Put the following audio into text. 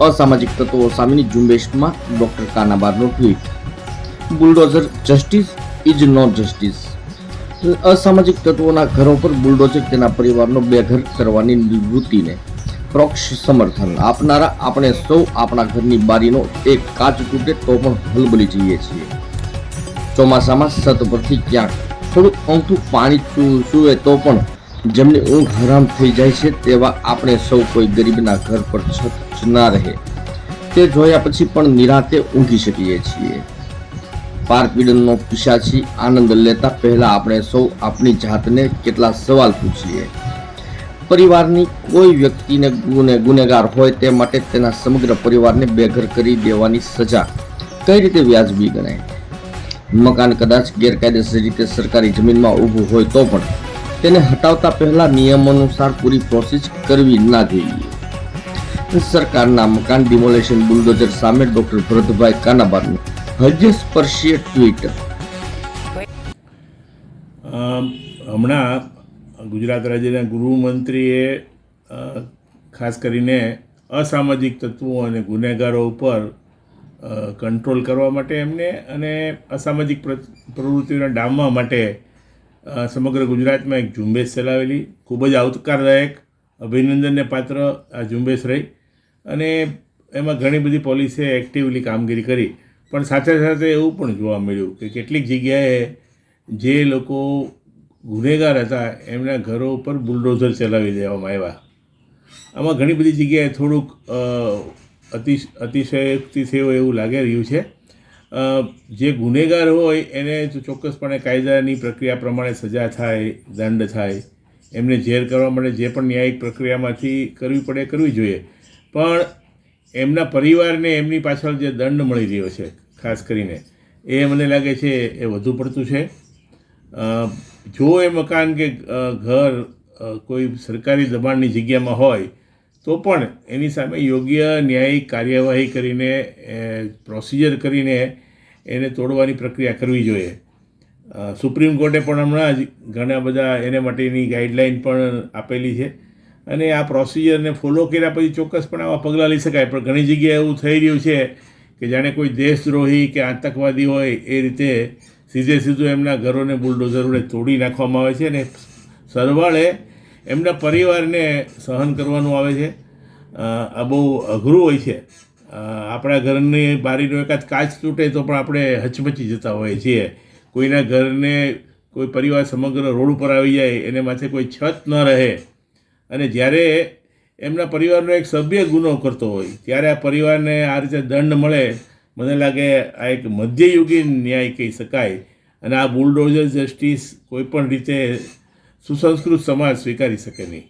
અસામાજિક તત્વો સામેની ઝુંબેશમાં doctor કાનાબારનો tweet. Bulldozer justice is not justice. અસામાજિક તત્વોના ઘરો પર બુલડોઝર તેના પરિવારનો બેઘર કરવાની નિવૃત્તિને પ્રોક્ષ સમર્થન. આપનારા આપણે સૌ આપણા ઘરની બારીનો એક કાચ તૂટે તો પણ હલબલી જઈએ છીએ. ચોમાસામાં સત પરથી ક્યાંક થોડુંક અમથું પાણી ચૂવે તો પણ જેમની ઊંઘ હરામ થઈ જાય છે તેવા આપણે સૌ કોઈ ગરીબના ઘર પર છત જ ના રહે. તે જોયા પછી પણ નિરાતે ઊંઘી શકીએ છીએ. પારપીડનનો પિશાચી આનંદ લેતા પહેલા આપણે સૌ આપણી જાતને કેટલા સવાલ પૂછીએ. પરિવારની કોઈ વ્યક્તિને ગુને ગુનેગાર હોય તે માટે તેના સમગ્ર પરિવારને બેઘર કરી દેવાની સજા કઈ રીતે વ્યાજબી ગણાય? મકાન કદાચ ગેરકાયદેસર રીતે સરકારી જમીનમાં ઊભું હોય તો પણ તેને હટાવતા પહેલા નિયમાનુસાર પૂરી પ્રોસેસ કરવી ના જોઈએ. સરકારના મકાન ડિમોલેશન બુલડોઝર સામે ડોક્ટર ભરતભાઈ કાનાબારનું હૃદય સ્પર્શીય ટ્વીટ હમણાં ગુજરાત રાજ્યના ગૃહમંત્રીએ ખાસ કરીને અસામાજિક તત્વો અને ગુનેગારો ઉપર કંટ્રોલ કરવા માટે એમને અને અસામાજિક પ્ર- પ્રવૃત્તિઓને ડામવા માટે સમગ્ર ગુજરાતમાં એક ઝુંબેશ ચલાવેલી, ખૂબ જ આવકારદાયક અભિનંદનને પાત્ર આ ઝુંબેશ રહી. અને એમાં ઘણી બધી પોલીસે એક્ટિવલી કામગીરી કરી. પણ સાથે સાથે એવું પણ જોવા મળ્યું કે કેટલીક જગ્યાએ જે લોકો ગુનેગાર હતા, એમના ઘરો ઉપર બુલડોઝર ચલાવી દેવામાં આવ્યા. આમાં ઘણી બધી જગ્યાએ થોડુંક અતિશ અતિ અતિશયોક્તિ થયો એવું લાગી રહ્યું છે. જે ગુનેગાર હોય, એને ચોક્કસપણે કાયદાની પ્રક્રિયા પ્રમાણે સજા થાય, દંડ થાય, એમને જેર કરવા માટે જે પણ ન્યાયિક પ્રક્રિયામાંથી કરવી પડે કરવી જોઈએ. પણ એમના પરિવારને એમની પાછળ જે દંડ મળી રહ્યો છે, ખાસ કરીને, એ મને લાગે છે એ વધુ પડતું છે. જો એ મકાન કે ઘર કોઈ સરકારી દબાણની જગ્યામાં હોય, તો પણ એની સામે યોગ્ય ન્યાયિક કાર્યવાહી કરીને પ્રોસિજર કરીને એને તોડવાની પ્રક્રિયા કરવી જોઈએ. સુપ્રીમ કોર્ટે પણ હમણાં જ ઘણા બધા એને માટેની ગાઈડલાઇન પણ આપેલી છે. અને આ પ્રોસિજરને ફોલો કર્યા પછી ચોક્કસપણે આવા પગલાં લઈ શકાય. પણ ઘણી જગ્યાએ એવું થઈ રહ્યું છે કે જાણે કોઈ દેશદ્રોહી કે આતંકવાદી હોય એ રીતે સીધે સીધું એમના ઘરોને બુલડોઝરોને તોડી નાખવામાં આવે છે અને સરવાળે એમના પરિવારને સહન કરવાનું આવે છે. આ બહુ અઘરું હોય છે. આપણા ઘરની બારીનો એકાદ કાચ તૂટે તો પણ આપણે હચમચી જતા હોઈએ છીએ. કોઈના ઘરને કોઈ પરિવાર સમગ્ર રોડ ઉપર આવી જાય, એને માથે કોઈ છત ન રહે. અને જ્યારે એમના પરિવારનો એક સભ્ય ગુનો કરતો હોય, ત્યારે આ પરિવારને આ રીતે દંડ મળે. મને લાગે આ એક મધ્યયુગીન ન્યાય કહી શકાય. અને આ બુલડોઝર જસ્ટિસ કોઈપણ રીતે સુસંસ્કૃત સમાજ સ્વીકારી શકે નહીં.